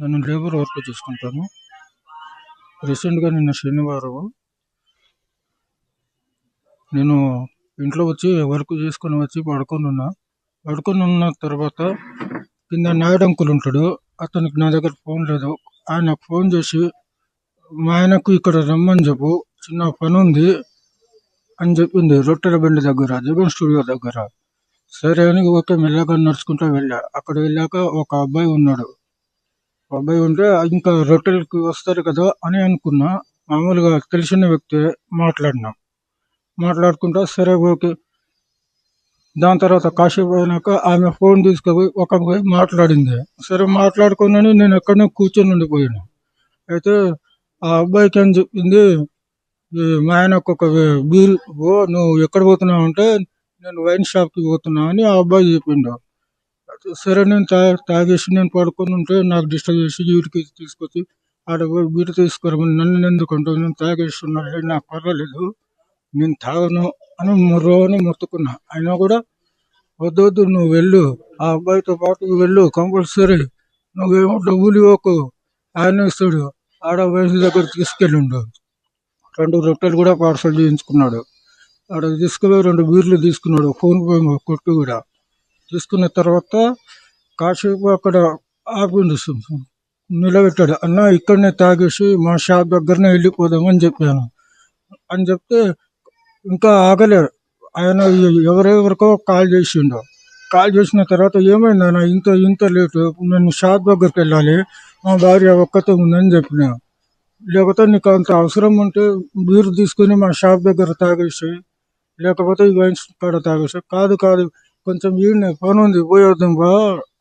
నేను labour work చేసుకుంటాను. రీసెంట్గా నిన్న శనివారం నేను ఇంట్లో వచ్చి వర్క్ చేసుకొని వచ్చి పడుకొని ఉన్నా పడుకొని ఉన్న తర్వాత కింద నాయుడు అంకుల్ ఉంటాడు. అతనికి నా దగ్గర ఫోన్ లేదు. ఆయన ఫోన్ చేసి మా ఆయనకు ఇక్కడ రమ్మని చెప్పు. చిన్న పని ఉంది. అని చెప్పింది. రొట్టెల బండి దగ్గర జగన్ స్టూడియో దగ్గర. సరే అని ఓకే మెల్లగా నడుచుకుంటూ వెళ్ళా. అక్కడ వెళ్ళాక ఒక అబ్బాయి ఉన్నాడు. అబ్బాయి ఉంటే ఇంకా రొట్టెలకి వస్తారు కదా అని అనుకున్నా. మామూలుగా తెలిసిన వ్యక్తి మాట్లాడినా. మాట్లాడుకుంటా సరే ఓకే. దాని తర్వాత కాసేపు అయినాక ఆమె ఫోన్ తీసుకుపోయి ఒక పోయి మాట్లాడింది. సరే మాట్లాడుకున్నాను నేను ఎక్కడనే కూర్చొని ఉండిపోయాను. అయితే ఆ అబ్బాయికి అని చెప్పింది? మా ఆయనకు ఒక బీల్ ఓ నువ్వు ఎక్కడ పోతున్నావు అంటే నేను వైన్ షాప్కి పోతున్నా అని ఆ అబ్బాయి చెప్పిండు. సరే నేను తా తాగేసి నేను పడుకొని ఉంటే నాకు డిస్టర్బ్ చేసి వీడికి తీసుకొచ్చి ఆడ పోయి తీసుకురమని నన్ను ఎందుకంటే నేను తాగేస్తున్నాను నాకు పర్వాలేదు. నేను తాగను అని మొర్రోని మొత్తుకున్నా. అయినా కూడా వద్దు వద్దు నువ్వు వెళ్ళు. ఆ అబ్బాయితో పాటు వెళ్ళు కంపల్సరీ. నువ్వేమో డబ్బులు ఇవ్వకు. ఆయన ఇస్తాడు. ఆడ వయసు దగ్గర తీసుకెళ్ళిండు. రెండు రొట్టెలు కూడా పార్సల్ చేయించుకున్నాడు. ఆడ తీసుకుపోయి రెండు బీర్లు తీసుకున్నాడు. ఫోన్ కొట్టు కూడా. తీసుకున్న తర్వాత కాసేపు అక్కడ ఆపిండు నిలబెట్టాడు. అన్న ఇక్కడనే తాగేసి మా షాప్ దగ్గరనే వెళ్ళిపోదామని చెప్పాను. అని చెప్తే ఇంకా ఆగలేడు ఆయన ఎవరెవరికో కాల్ చేసిండు. కాల్ చేసిన తర్వాత ఏమైంది అన్న ఇంత ఇంత లేటు? నేను షాప్ దగ్గరికి వెళ్ళాలి. మా భార్య ఒక్కతే ఉందని చెప్పిన. లేకపోతే నీకు అంత అవసరం ఉంటే బీరు తీసుకుని మా షాప్ దగ్గర తాగేసి లేకపోతే ఈ వైన్స్ కాడ తాగేసి. కాదు కాదు. కొంచెం ఈయన పని ఉంది పోయేద్దాం బా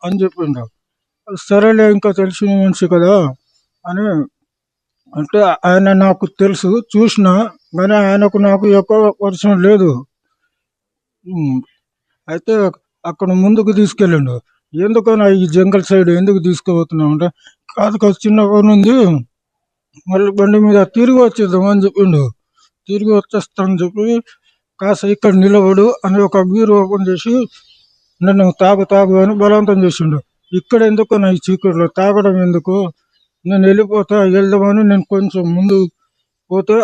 అని చెప్పిండు. సరేలే ఇంకా తెలిసిన మనిషి కదా అని అంటే ఆయన నాకు తెలుసు చూసిన కానీ ఆయనకు నాకు ఎక్కువ పరిచయం లేదు. అయితే అక్కడ ముందుకు తీసుకెళ్ళిండు. ఎందుకన్నా ఈ జంగల్ సైడ్ ఎందుకు తీసుకుపోతున్నావు అంటే కాదు కాదు చిన్న పని ఉంది. మళ్ళీ బండి మీద తిరిగి వచ్చేద్దాం అని చెప్పిండు. తిరిగి వచ్చేస్తానని చెప్పి కాస్త ఇక్కడ నిలబడు అని ఒక బీరు ఓపెన్ చేసి నన్ను తాగు తాగు అని బలవంతం చేసిండు. ఇక్కడ ఎందుకు నా ఈ చీకట్లో తాగడం ఎందుకు? నేను వెళ్ళిపోతా వెళ్దామని నేను కొంచెం ముందు పోతే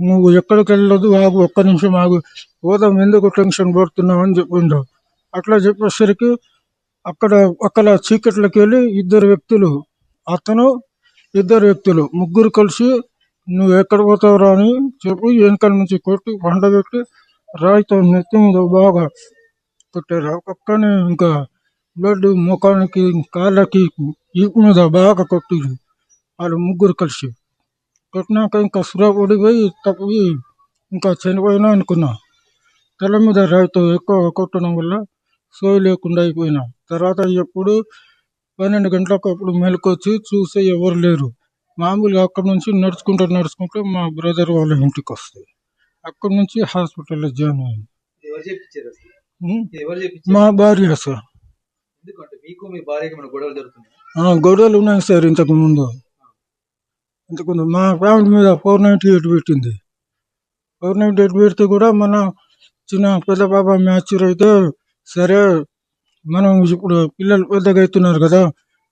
నువ్వు ఎక్కడికి వెళ్ళదు ఆగు ఒక్క నిమిషం ఆగు. పోదాం ఎందుకు టెన్షన్ పడుతున్నావు అని చెప్పిండు. అట్లా చెప్పేసరికి అక్కడ అక్కడ చీకట్లోకి వెళ్ళి ఇద్దరు వ్యక్తులు అతను ఇద్దరు వ్యక్తులు ముగ్గురు కలిసి నువ్వు ఎక్కడ పోతావురా అని చెప్పి వెనకాల నుంచి కొట్టి పండబెట్టి రాయితో నెత్తి మీద బాగా కొట్టారు. పక్కనే ఇంకా బ్లడ్ ముఖానికి కాళ్ళకి ఈపు మీద బాగా కొట్టిరు. వాళ్ళు ముగ్గురు కలిసి. కొట్టినాక ఇంకా సురపడి పోయి తప్పి ఇంకా చనిపోయినా అనుకున్నా. తల మీద రాయితో ఎక్కువ కొట్టడం వల్ల సోయి లేకుండా అయిపోయినా. తర్వాత ఎప్పుడు పన్నెండు గంటలకు అప్పుడు మెలకొచ్చి చూసే ఎవరు లేరు. మామూలుగా అక్కడ నుంచి నడుచుకుంటూ నడుచుకుంటూ మా బ్రదర్ వాళ్ళ ఇంటికి వస్తాయి అక్కడ నుంచి హాస్పిటల్లో జాయిన్ అయింది మా భార్య సార్. గొడవలు ఉన్నాయి సార్ ఇంతకు ముందు. ఇంతకు ముందు మా ఫ్యామిలీ మీద ఫోర్ నైంటీ ఎయిట్ పెట్టింది. ఫోర్ నైంటీ ఎయిట్ పెడితే కూడా మన చిన్న పెద్ద పాప మ్యాచూర్ అయితే సరే మనం ఇప్పుడు పిల్లలు పెద్దగా అవుతున్నారు కదా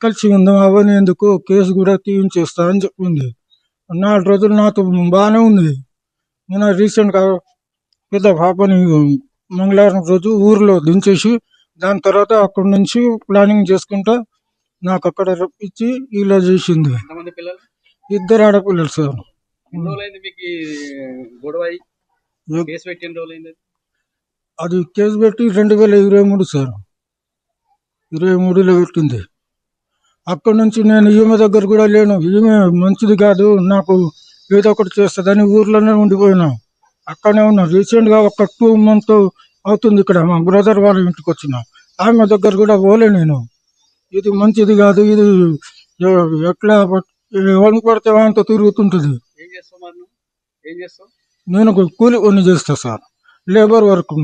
కలిసి ఉందాం అవన్నీ ఎందుకు? కేసు కూడా తీయించేస్తా అని చెప్పింది. నాలుగు రోజులు నాతో బాగానే ఉంది. నేను రీసెంట్గా పెద్ద పాపని మంగళవారం రోజు ఊర్లో దించేసి దాని తర్వాత అక్కడి నుంచి ప్లానింగ్ చేసుకుంటా నాకు అక్కడ రప్పించి ఇలా చేసింది. ఇద్దరు ఆడపిల్లలు సార్. అది కేసు పెట్టి రెండు వేల ఇరవై మూడు సార్. ఇరవై మూడులో పెట్టింది. అక్కడి నుంచి నేను ఈమె దగ్గర కూడా లేను. ఈమె మంచిది కాదు. నాకు ఏదో ఒకటి చేస్తుందని ఊర్లోనే ఉండిపోయినా. అక్కడనే ఉన్నా. రీసెంట్గా ఒక టూ మంత్ అవుతుంది ఇక్కడ. మా బ్రదర్ వాళ్ళ ఇంటికి వచ్చిన. ఆమె దగ్గర కూడా పోలే నేను. ఇది మంచిది కాదు. ఇది ఎట్లా ఎవరిని పడితే అంత తిరుగుతుంటుంది. నేను కూలి పని చేస్తా సార్. Labour work